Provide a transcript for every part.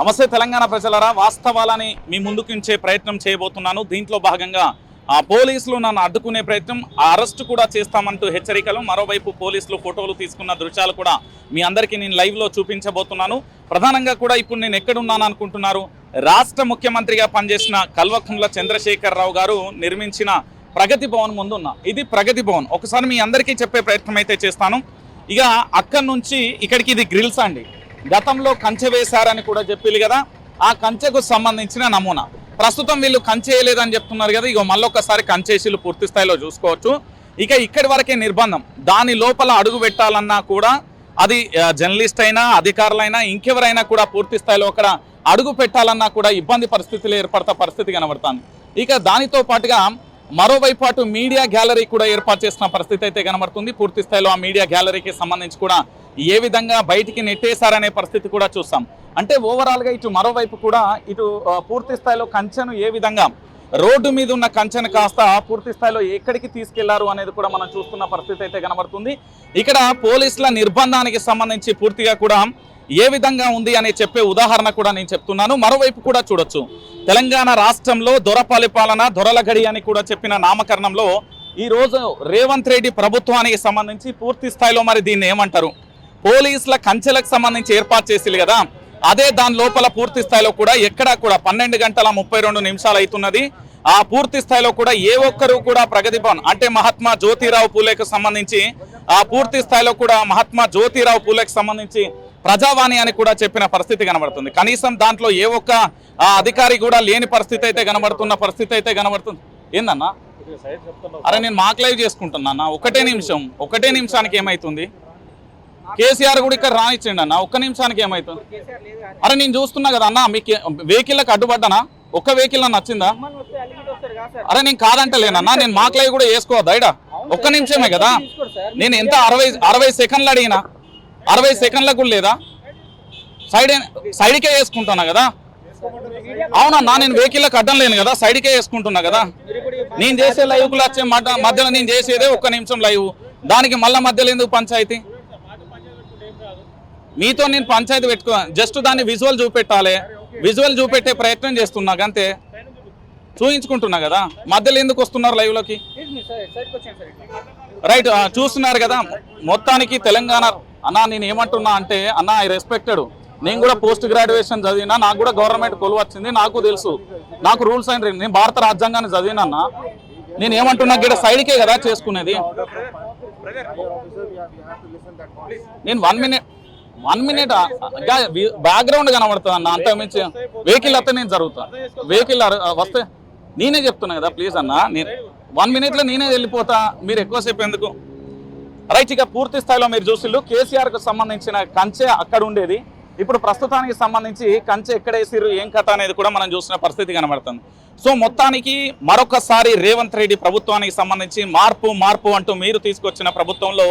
నమస్తే తెలంగాణ ప్రజలరా వాస్తవాలని మీ ముందుకుంచే ప్రయత్నం చేయబోతున్నాను. దీంట్లో భాగంగా ఆ పోలీసులు నన్ను అడ్డుకునే ప్రయత్నం అరెస్ట్ కూడా చేస్తామంటూ హెచ్చరికలు. మరోవైపు పోలీసులు ఫోటోలు తీసుకున్న దృశ్యాలు కూడా మీ అందరికీ నేను లైవ్లో చూపించబోతున్నాను. ప్రధానంగా కూడా ఇప్పుడు నేను ఎక్కడున్నాను అనుకుంటున్నారు రాష్ట్ర ముఖ్యమంత్రిగా పనిచేసిన కల్వకుంట్ల చంద్రశేఖరరావు గారు నిర్మించిన ప్రగతి భవన్ ముందున్నా ఇది ప్రగతి భవన్. ఒకసారి మీ అందరికీ చెప్పే ప్రయత్నం అయితే చేస్తాను. ఇక అక్కడి నుంచి ఇక్కడికి ఇది గ్రిల్స్ అండి. గతంలో కంచె వేశారని కూడా చెప్పింది కదా. ఆ కంచెకు సంబంధించిన నమూనా. ప్రస్తుతం వీళ్ళు కంచేయలేదని చెప్తున్నారు కదా. ఇక మళ్ళొకసారి కంచేసీలు పూర్తి స్థాయిలో చూసుకోవచ్చు. ఇక ఇక్కడి వరకే నిర్బంధం. దాని లోపల అడుగు పెట్టాలన్నా కూడా అది జర్నలిస్ట్ అయినా అధికారులైనా ఇంకెవరైనా కూడా పూర్తి స్థాయిలో అక్కడ అడుగు పెట్టాలన్నా కూడా ఇబ్బంది పరిస్థితులు ఏర్పడతా పరిస్థితి కనబడుతుంది. ఇక దానితో పాటుగా మరోవైపు అటు మీడియా గ్యాలరీ కూడా ఏర్పాటు చేసిన పరిస్థితి అయితే కనబడుతుంది. పూర్తి స్థాయిలో ఆ మీడియా గ్యాలరీకి సంబంధించి కూడా ఏ విధంగా బయటికి నెట్టేశారనే పరిస్థితి కూడా చూస్తాం. అంటే ఓవరాల్గా ఇటు మరోవైపు కూడా ఇటు పూర్తి స్థాయిలో కంచెను ఏ విధంగా రోడ్డు మీద ఉన్న కంచెను కాస్త పూర్తి స్థాయిలో ఎక్కడికి తీసుకెళ్ళారు అనేది కూడా మనం చూస్తున్న పరిస్థితి అయితే కనబడుతుంది. ఇక్కడ పోలీసుల నిర్బంధానికి సంబంధించి పూర్తిగా కూడా ఏ విధంగా ఉంది అని చెప్పే ఉదాహరణ కూడా నేను చెప్తున్నాను. మరోవైపు కూడా చూడొచ్చు. తెలంగాణ రాష్ట్రంలో దొరపాలి పాలన దొరల గడి అని కూడా చెప్పిన నామకరణంలో ఈ రోజు రేవంత్ రెడ్డి ప్రభుత్వానికి సంబంధించి పూర్తి స్థాయిలో మరి దీన్ని ఏమంటారు? పోలీసుల కంచెలకు సంబంధించి ఏర్పాటు చేసిల్లు కదా. అదే దాని లోపల పూర్తి స్థాయిలో కూడా ఎక్కడా కూడా పన్నెండు గంటల ముప్పై రెండు నిమిషాలు అవుతున్నది. ఆ పూర్తి స్థాయిలో కూడా ఏ ఒక్కరు కూడా ప్రగతి భవన్ అంటే మహాత్మా జ్యోతిరావు పూలేకు సంబంధించి ఆ పూర్తి స్థాయిలో కూడా మహాత్మా జ్యోతిరావు పూలేకు సంబంధించి ప్రజావాణి అని కూడా చెప్పిన పరిస్థితి కనబడుతుంది. కనీసం దాంట్లో ఏ ఒక్క అధికారి కూడా లేని పరిస్థితి అయితే కనబడుతున్న పరిస్థితి అయితే కనబడుతుంది. ఏందన్నా? అరే నేను మాక్ లైవ్ చేసుకుంటున్నా ఒకటే నిమిషం. ఒకటే నిమిషానికి ఏమైతుంది? కేసీఆర్ కూడా ఇక్కడ రానిచ్చండి అన్న. ఒక్క నిమిషానికి ఏమైతుంది? అరే నేను చూస్తున్నా కదా అన్న మీకు వెహికల్కి అడ్డుపడ్డానా? ఒక్క వెహికల్ నచ్చిందా? అరే నేను కాదంటలేనన్నా. నేను మాకులై లైవ్ కూడా వేసుకోవద్దా ఇడ? ఒక్క నిమిషమే కదా. నేను ఎంత అరవై అరవై సెకండ్లు అడిగినా? అరవై సెకండ్లకు లేదా? సైడ్ సైడ్కే వేసుకుంటున్నా కదా? అవునన్నా నేను వెహికల్కి అడ్డం లేను కదా. సైడ్కే వేసుకుంటున్నా కదా? నేను చేసే లైవ్కి వచ్చే మధ్యలో నేను చేసేదే ఒక్క నిమిషం లైవ్. దానికి మళ్ళా మధ్యలో ఎందుకు పంచాయతీ? మీతో నేను పంచాయతీ పెట్టుకో జస్ట్ దాన్ని విజువల్ చూపెట్టాలి. విజువల్ చూపెట్టే ప్రయత్నం చేస్తున్నా అంతే చూయించుకుంటున్నా కదా. మధ్యలో ఎందుకు వస్తున్నారు లైవ్లోకి రైట్ చూస్తున్నారు కదా. మొత్తానికి తెలంగాణ అన్న నేను ఏమంటున్నా అంటే అన్న ఐ రెస్పెక్టెడ్ నేను కూడా పోస్ట్ గ్రాడ్యుయేషన్ చదివినా నాకు కూడా గవర్నమెంట్ కొలువు వచ్చింది నాకు తెలుసు. నాకు రూల్స్ అండ్ నేను భారత రాజ్యాంగాన్ని చదివినా అన్న నేను ఏమంటున్నా గిడ సైడ్కే కదా చేసుకునేది. నేను one minute one minute background కనబడుతుంది అన్న అంత మించి వెహికల్ అయితే నేను జరుగుతా. వెహికల్ వస్తే నేనే చెప్తున్నా కదా ప్లీజ్ అన్న నేను వన్ మినిట్లో నేనే వెళ్ళిపోతా మీరు ఎక్కువసేపు ఎందుకు? రైట్ ఇక పూర్తి స్థాయిలో మీరు చూసిల్లు కేసీఆర్కు సంబంధించిన కంచె అక్కడ ఉండేది. ఇప్పుడు ప్రస్తుతానికి సంబంధించి కంచె ఎక్కడ వేసిర్రు ఏం కథ అనేది కూడా మనం చూసిన పరిస్థితి కనబడుతుంది. సో మొత్తానికి మరొకసారి రేవంత్ రెడ్డి ప్రభుత్వానికి సంబంధించి మార్పు మార్పు అంటూ మీరు తీసుకొచ్చిన ప్రభుత్వంలో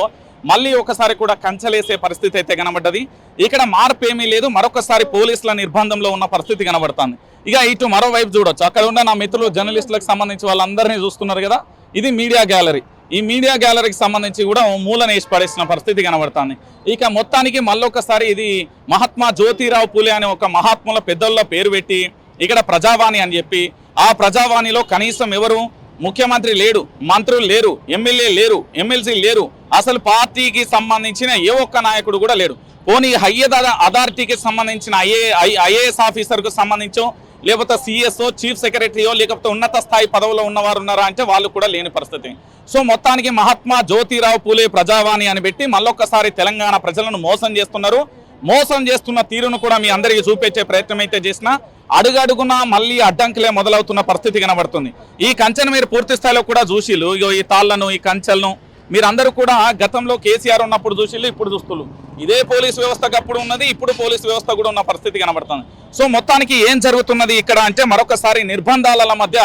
మళ్ళీ ఒకసారి కూడా కంచెలేసే పరిస్థితి అయితే కనబడ్డది. ఇక్కడ మార్పు ఏమీ లేదు. మరొకసారి పోలీసుల నిర్బంధంలో ఉన్న పరిస్థితి కనబడుతుంది. ఇక ఇటు మరోవైపు చూడొచ్చు. అక్కడ ఉన్న నా మిత్రులు జర్నలిస్టులకు సంబంధించి వాళ్ళందరినీ చూస్తున్నారు కదా. ఇది మీడియా గ్యాలరీ. ఈ మీడియా గ్యాలరీకి సంబంధించి కూడా ఓ మూలన వేసి పడేసిన పరిస్థితి కనబడుతుంది. ఇక మొత్తానికి మళ్ళొకసారి ఇది మహాత్మా జ్యోతిరావు పూలే అనే ఒక మహాత్ముల పెద్దల్లో పేరు పెట్టి ఇక్కడ ప్రజావాణి అని చెప్పి ఆ ప్రజావాణిలో కనీసం ఎవరు ముఖ్యమంత్రి లేడు మంత్రులు లేరు ఎమ్మెల్యే లేరు ఎమ్మెల్సీ లేరు. అసలు పార్టీకి సంబంధించిన ఏ ఒక్క నాయకుడు కూడా లేడు. పోనీ హయ్యర్ అథారిటీకి సంబంధించిన ఐఏ ఐఏఎస్ ఆఫీసర్కు సంబంధించో లేకపోతే సిఎస్ఓ చీఫ్ సెక్రటరీయో లేకపోతే ఉన్నత స్థాయి పదవిలో ఉన్నవారు ఉన్నారా అంటే వాళ్ళు కూడా లేని పరిస్థితి. సో మొత్తానికి మహాత్మా జ్యోతిరావు పూలే ప్రజావాణి అని పెట్టి మళ్ళొక్కసారి తెలంగాణ ప్రజలను మోసం చేస్తున్నారు. మోసం చేస్తున్న తీరును కూడా మీ అందరికీ చూపించే ప్రయత్నం అయితే చేసినా అడుగడుగునా మళ్ళీ అడ్డంకులే మొదలవుతున్న పరిస్థితి కనబడుతుంది. ఈ కంచెను మీరు పూర్తి స్థాయిలో కూడా చూసిలు ఇగో ఈ తాళ్ళను ఈ కంచెలను మీరందరూ కూడా గతంలో కేసీఆర్ ఉన్నప్పుడు చూసిళ్ళు ఇప్పుడు చూస్తులు ఇదే పోలీస్ వ్యవస్థకు అప్పుడు ఉన్నది ఇప్పుడు పోలీస్ వ్యవస్థ కూడా ఉన్న పరిస్థితి కనబడుతుంది. సో మొత్తానికి ఏం జరుగుతున్నది ఇక్కడ అంటే మరొకసారి నిర్బంధాల మధ్య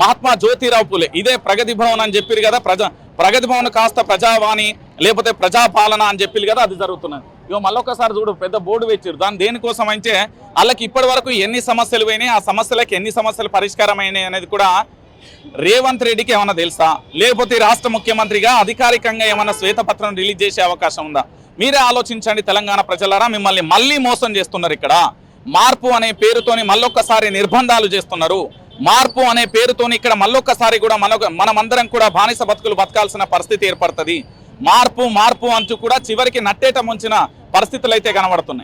మహాత్మా జ్యోతిరావు పూలే. ఇదే ప్రగతి భవన్ అని చెప్పారు కదా ప్రజా ప్రగతి భవన్ కాస్త ప్రజావాణి లేకపోతే ప్రజాపాలన అని చెప్పారు కదా అది జరుగుతున్నది. ఇగో మళ్ళొకసారి చూడు పెద్ద బోర్డు పెట్టారు దాని దేనికోసం అంటే వాళ్ళకి ఇప్పటి వరకు ఎన్ని సమస్యలు పోయినాయి ఆ సమస్యలకు ఎన్ని సమస్యలు పరిష్కారం అయినాయి అనేది కూడా రేవంత్ రెడ్డికి ఏమైనా తెలుసా? లేకపోతే రాష్ట్ర ముఖ్యమంత్రిగా అధికారికంగా ఏమైనా శ్వేతపత్రం రిలీజ్ చేసే అవకాశం ఉందా? మీరే ఆలోచించండి తెలంగాణ ప్రజలారా మిమ్మల్ని మళ్ళీ మోసం చేస్తున్నారు ఇక్కడ. మార్పు అనే పేరుతోని మళ్ళొక్కసారి నిర్బంధాలు చేస్తున్నారు. మార్పు అనే పేరుతోని ఇక్కడ మళ్ళొక్కసారి కూడా మన మనమందరం కూడా బానిస బతుకులు బతకాల్సిన పరిస్థితి ఏర్పడుతుంది. మార్పు మార్పు అంటూ కూడా చివరికి నట్టేట ముంచిన పరిస్థితులు అయితే కనబడుతున్నాయి.